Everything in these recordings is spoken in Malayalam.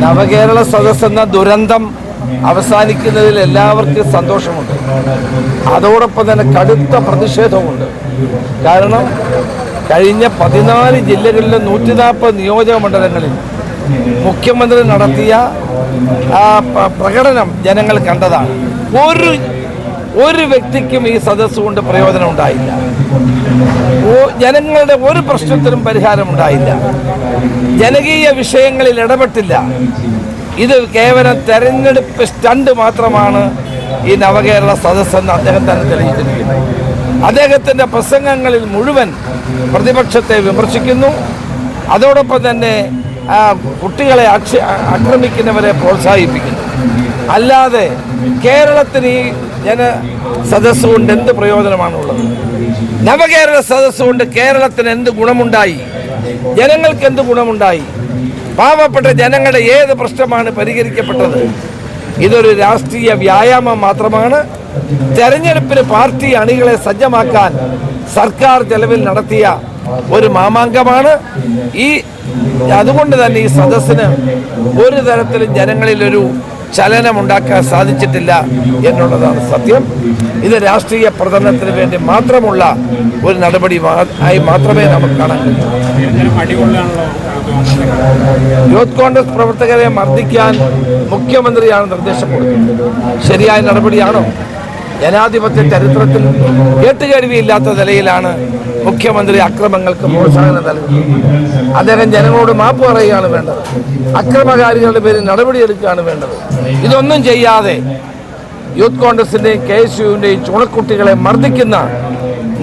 നവകേരള സദസ് എന്ന ദുരന്തം അവസാനിക്കുന്നതിൽ എല്ലാവർക്കും സന്തോഷമുണ്ട്. അതോടൊപ്പം തന്നെ കടുത്ത പ്രതിഷേധമുണ്ട് കാരണം കഴിഞ്ഞ പതിനാല് ജില്ലകളിലെ നൂറ്റി നാൽപ്പത് നിയോജക മണ്ഡലങ്ങളിൽ മുഖ്യമന്ത്രി നടത്തിയ പ്രകടനം ജനങ്ങൾ കണ്ടതാണ്. ഒരു ഒരു വ്യക്തിക്കും ഈ സദസ്സുകൊണ്ട് പ്രയോജനം ഉണ്ടായില്ല ജനങ്ങളുടെ ഒരു പ്രശ്നത്തിനും പരിഹാരം ഉണ്ടായില്ല. ജനകീയ വിഷയങ്ങളിൽ ഇടപെട്ടില്ല. ഇത് കേവലം തെരഞ്ഞെടുപ്പ് സ്റ്റണ്ട് മാത്രമാണ് ഈ നവകേരള സദസ്സെന്ന് അദ്ദേഹം തന്നെ തെളിയിച്ചിരിക്കുന്നു. അദ്ദേഹത്തിന്റെ പ്രസംഗങ്ങളിൽ മുഴുവൻ പ്രതിപക്ഷത്തെ വിമർശിക്കുന്നു. അതോടൊപ്പം തന്നെ കുട്ടികളെ ആക്രമിക്കുന്നവരെ പ്രോത്സാഹിപ്പിക്കുന്നു. അല്ലാതെ കേരളത്തിന് ഈ ജന സദസ്സുകൊണ്ട് എന്ത് പ്രയോജനമാണുള്ളത്? നവകേരള സദസ്സുകൊണ്ട് കേരളത്തിന് എന്ത് ഗുണമുണ്ടായി? ജനങ്ങൾക്ക് എന്ത് ഗുണമുണ്ടായി? പാവപ്പെട്ട ജനങ്ങളുടെ ഏത് പ്രശ്നമാണ് പരിഹരിക്കപ്പെട്ടത്? ഇതൊരു രാഷ്ട്രീയ വ്യായാമം മാത്രമാണ്. തെരഞ്ഞെടുപ്പിന് പാർട്ടി അണികളെ സജ്ജമാക്കാൻ സർക്കാർ ചെലവിൽ നടത്തിയ ഒരു മാമാങ്കമാണ്. ഈ അതുകൊണ്ട് തന്നെ ഈ സദസ്സിന് ഒരു തരത്തിലും ജനങ്ങളിലൊരു ചലനമുണ്ടാക്കാൻ സാധിച്ചിട്ടില്ല എന്നുള്ളതാണ് സത്യം. ഇത് രാഷ്ട്രീയ പ്രചരണത്തിന് വേണ്ടി മാത്രമുള്ള ഒരു നടപടി ആയി മാത്രമേ നമുക്ക് കാണാൻ യൂത്ത് കോൺഗ്രസ് പ്രവർത്തകരെ മർദ്ദിക്കാൻ മുഖ്യമന്ത്രിയാണ് നിർദ്ദേശം കൊടുക്കുന്നത്. ശരിയായ നടപടിയാണോ? ജനാധിപത്യ ചരിത്രത്തിൽ കേട്ടുകേഴ്വിയില്ലാത്ത നിലയിലാണ് മുഖ്യമന്ത്രി അക്രമങ്ങൾക്ക് പ്രോത്സാഹനം നൽകുന്നു. അദ്ദേഹം ജനങ്ങളോട് മാപ്പ് പറയുകയാണ് വേണ്ടത്. അക്രമകാരികളുടെ പേരിൽ നടപടിയെടുക്കുകയാണ് വേണ്ടത്. ഇതൊന്നും ചെയ്യാതെ യൂത്ത് കോൺഗ്രസിന്റെയും കെ എസ് യുവിന്റെയും ചുണക്കുട്ടികളെ മർദ്ദിക്കുന്ന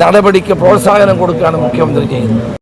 നടപടിക്ക് പ്രോത്സാഹനം കൊടുക്കുകയാണ് മുഖ്യമന്ത്രി ചെയ്യുന്നത്.